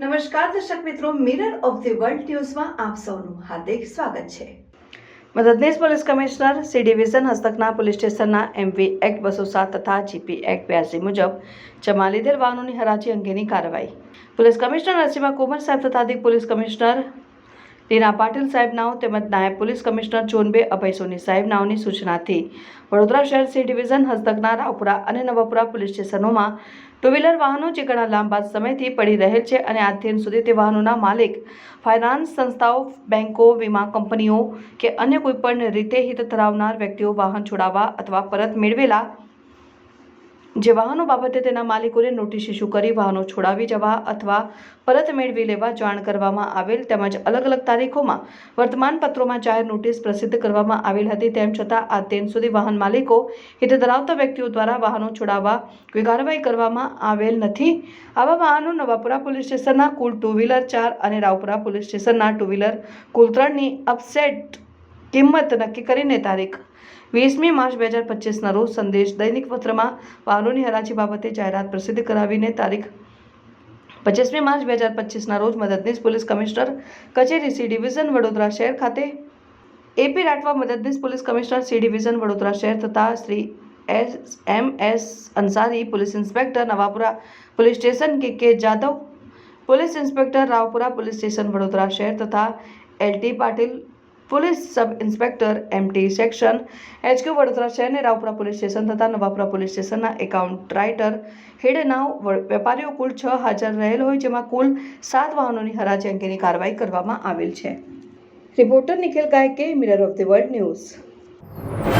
નમસ્કાર, દર્શક મિત્રો મિરર ઓફ ધી વર્લ્ડ ન્યૂઝમાં આપ સૌનું હાર્દિક સ્વાગત છે. મદદનીશ પોલીસ કમિશનર, સી ડિવિઝન હસ્તકના પોલીસ સ્ટેશનના એમવી એક્ટ બસો સાત તથા જીપી એક્ટ બ્યાસી મુજબ જમા લીધેલ વાહનોની હરાજી અંગેની કાર્યવાહી. પોલીસ કમિશનર નરસિંહ કુમાર સાહેબ તથા અધિક પોલીસ કમિશનર લીના પાટીલ સાહેબ નાવ તેમજ નાયબ પોલીસ કમિશનર ચોનબે અભય સોની સાહેબ નાવની સૂચનાથી. વડોદરા શહેર સી ડિવિઝન હસ્તકના રાવપુરા અને નવાપુરા પોલીસ સ્ટેશનોમાં ટુ વ્હીલર વાહનો જે ઘણા લાંબા સમયથી પડી રહેલ છે અને આજથી સુધી તે વાહનોના માલિક, ફાઇનાન્સ સંસ્થાઓ, બેંકો, વીમા કંપનીઓ કે અન્ય કોઈપણ રીતે હિત ધરાવનાર વ્યક્તિઓ વાહન છોડાવવા અથવા પરત મેળવેલા જે વાહનો બાબતે તેના માલિકોને નોટિસ ઇસ્યુ કરી વાહનો છોડાવી જવા અથવા પરત મેળવી લેવા જાણ કરવામાં આવેલ તેમજ અલગ અલગ તારીખોમાં વર્તમાનપત્રોમાં જાહેર નોટિસ પ્રસિદ્ધ કરવામાં આવેલ હતી. તેમ છતાં આ દિન સુધી વાહન માલિકો હિત ધરાવતા વ્યક્તિઓ દ્વારા વાહનો છોડાવવા કોઈ કાર્યવાહી કરવામાં આવેલ નથી. આવા વાહનો નવાપુરા પોલીસ સ્ટેશનના કુલ ટુ વ્હીલર ચાર અને રાવપુરા પોલીસ સ્ટેશનના ટુ વ્હીલર કુલ ત્રણની અપસેટ કિંમત નક્કી કરીને તારીખ વીસમી માર્ચ બે હજાર પચીસના રોજ સંદેશ દૈનિક પત્રમાં વાહનોની હરાજી બાબતે જાહેરાત પ્રસિદ્ધ કરાવીને તારીખ પચીસમી માર્ચ બે હજાર પચીસના રોજ મદદનીશ પોલીસ કમિશનર કચેરી સી ડિવિઝન વડોદરા શહેર ખાતે એપી રાઠવા મદદનીશ police commissioner C division Vadodara શહેર તથા Shri S M S Ansari police inspector Navapura police station K K Jadav police inspector Raopura police station Vadodara શહેર તથા LT Patil police sub inspector MT section HQ Vadodara શહેરને Raopura police station તથા Navapura police સ્ટેશનના account writer. હેડેનાવ વેપારીઓ કુલ છ હાજર રહેલ હોય જેમાં કુલ સાત વાહનોની હરાજી અંગેની કાર્યવાહી કરવામાં આવેલ છે. Reporter Nikhil Gayke mirror of the world news